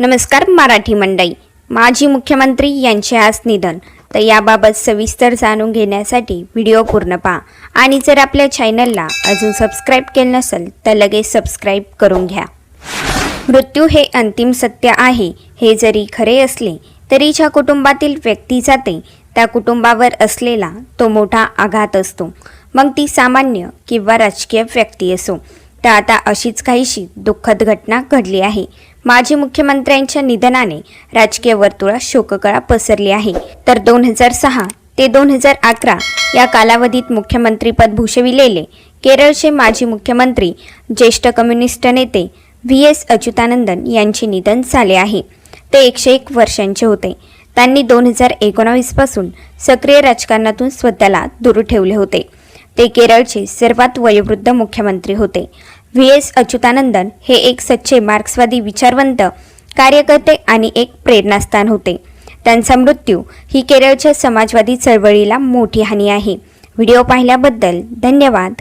नमस्कार मराठी मंडई माजी मुख्यमंत्री यांचे आज निधन. तर याबाबत सविस्तर जाणून घेण्यासाठी व्हिडिओ पूर्ण पहा. आणि जर आपल्या चॅनलला अजून सबस्क्राईब केलं नसेल तर लगेच सबस्क्राईब करून घ्या. मृत्यू हे अंतिम सत्य आहे. हे जरी खरे असले तरी ज्या कुटुंबातील व्यक्ती जाते त्या कुटुंबावर असलेला तो मोठा आघात असतो. मग ती सामान्य किंवा राजकीय व्यक्ती असो. तर आता अशीच काहीशी दुःखद घटना घडली आहे. माजी मुख्यमंत्र्यांच्या निधनाने राजकीय वर्तुळात शोककळा पसरली आहे. तर दोन हजार सहा ते दोन हजार अकरा या कालावधीत मुख्यमंत्रीपद भूषविलेले केरळचे माजी मुख्यमंत्री ज्येष्ठ कम्युनिस्ट नेते व्ही एस अच्युतानंदन यांचे निधन झाले आहे. ते एकशे एक वर्षांचे होते. त्यांनी दोन हजार एकोणावीसपासून सक्रिय राजकारणातून स्वतःला दूर ठेवले होते. ते केरळचे सर्वात वयोवृद्ध मुख्यमंत्री होते. व्ही. एस. अच्युतानंदन हे एक सच्चे मार्क्सवादी विचारवंत कार्यकर्ते आणि एक प्रेरणास्थान होते. त्यांचा मृत्यू ही केरळच्या समाजवादी चळवळीला मोठी हानी आहे. व्हिडिओ पाहिल्याबद्दल धन्यवाद.